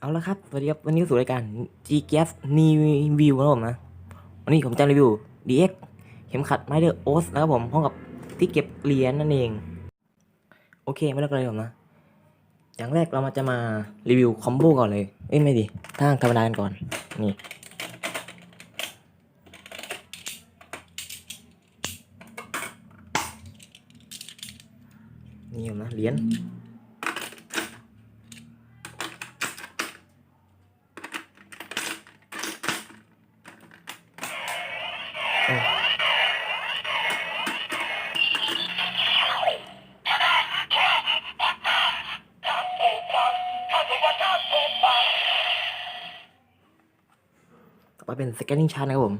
เอาละครับสวัสดีครับวันนี้ก็สู่รายการ G Gas Review นะครับผมนะวันนี้ผมจะรีวิว DX เข็มขัดไมเดอร์โอสนะครับผมพร้อมกับที่เก็บเหรียญนั่นเอง โอเคไม่เลิกเลยผมนะ อย่างแรกเรามาจะมารีวิวคอมโบก่อนเลย เอ้ยไม่ดิทางธรรมดากันก่อน นี่ นี่ผมนะเหรียญ อไปเป็น scanning chart นะครับผม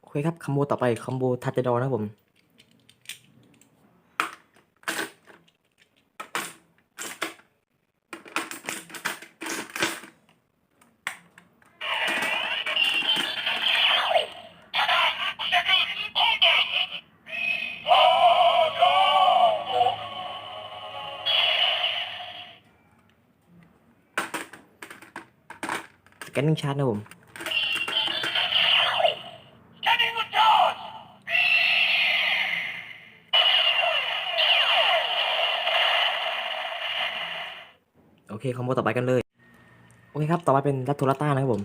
โอเคครับคอมโบต่อไปคอมโบทัตเตดอนะครับผม กนนิ่งชาร์ตนะผมโอเคคอมโบต่อไปกันเลย โอเคครับ ต่อไปเป็นรัตโทรต้านะครับผม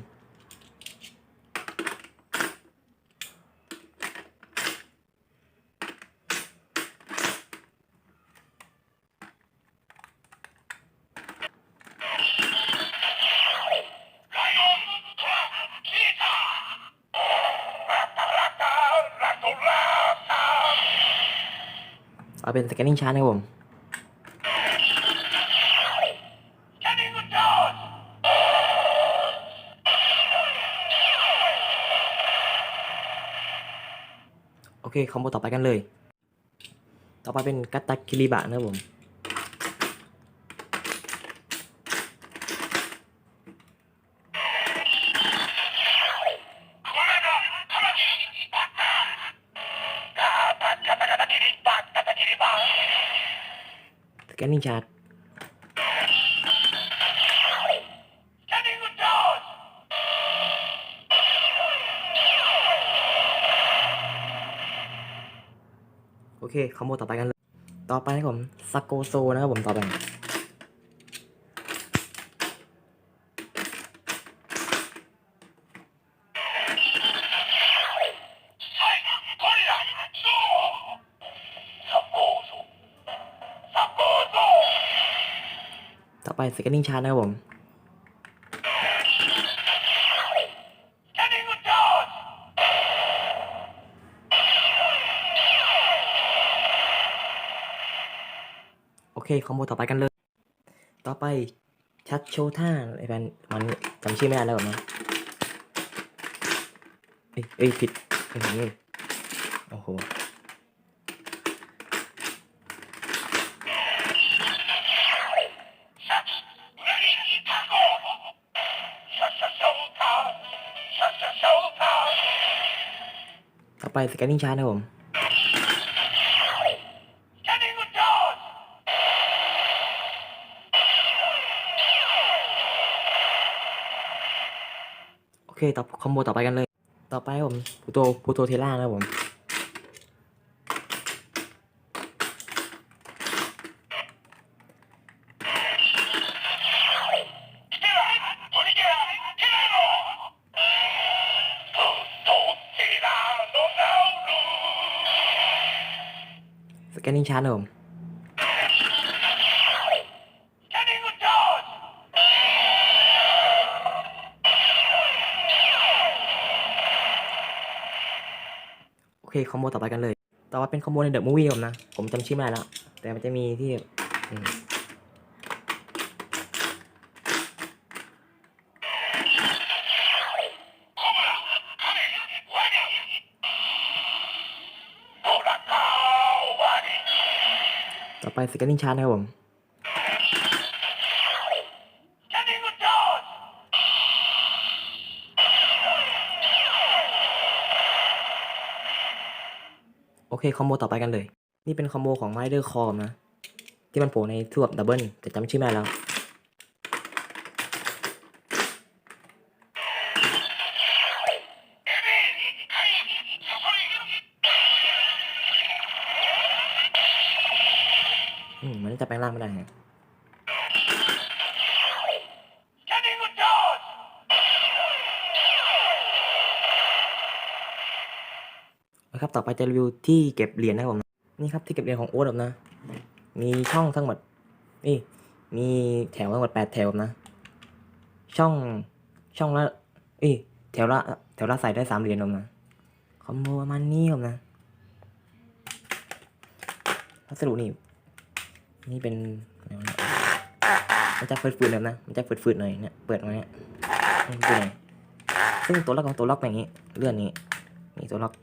เอาเป็นสแกนนิ่งชาร์ตนะครับผมโอเคคอมโบต่อไปกันเลย ต่อไปเป็นกัตตาคิริบะนะครับผม สแกนนิ่งชาร์ตโอเคคอมโบต่อไปกันเลย ต่อไปนะครับผมสโกโซนะครับผมต่อไป ไปสแกนนิ่งชาร์ตนะครับผมโอเคคอมโบต่อไปกันเลย ต่อไปชัดโชว์ท่าไอ้แฟนมันจำชื่อไม่ได้แล้วแบบนะเอ้ยเอ้ยผิดเอ้โอ้โห ไปสแกนนิ่งชาร์ตนะครับผมโอเคต่อคอมโบต่อไปกันเลย ต่อไปครับผมพูโตพูโตเทล่านะครับผม กนนิ่งชาร์ตนะครับผมโอเคคอมโบต่อไปกันเลย ต่อไปเป็นคอมโบในเดอะมูวี่ผมนะ ผมจำชื่อไม่ได้แล้ว แต่มันจะมีที่ ไปสแกนนิ่งชาร์ตนะครับผมโอเคคอมโบต่อไปกันเลย นี่เป็นคอมโบของไมเดอร์คอมนะ ที่มันโผล่ในทวบดับเบิลแต่จำชื่อไม่แล้ว อืมมันจะแปลงร่างไม่ได้ฮะนะครับต่อไปจะรีวิวที่เก็บเหรียญนะครับผม นี่ครับที่เก็บเหรียญของโอ๊ตครับนะ มีช่องทั้งหมด นี่ มีแถวทั้งหมดแปดแถวนะ ช่อง ช่องละเอ้แถวละแถวละใส่ได้สามเหรียญครับนะ คอมโบประมาณนี้ครับนะพัสดุนี่ นี่เป็นมันจะฝืดๆแบบนะมันจะฝืดๆหน่อยเนี่ยเปิดมาเนี่ยมันเป็นไงซึ่งตัวล็อกของตัวล็อกเป็นอย่างนี้ เลื่อนนี้นี่ตัวล็อก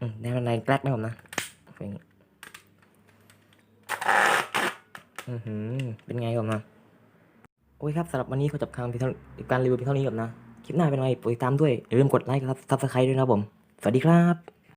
อืมในในแกลกนะผมนะเป็นอย่างนี้อือหือเป็นไงครับนะโอ้ยครับสำหรับวันนี้ขอจบคำเพียงการรีวิวเพียงเท่านี้ครับนะ คลิปหน้าเป็นไงโปรดติดตามด้วยอย่าลืมกดไลค์กับซับสไครต์ด้วยนะผม สวัสดีครับ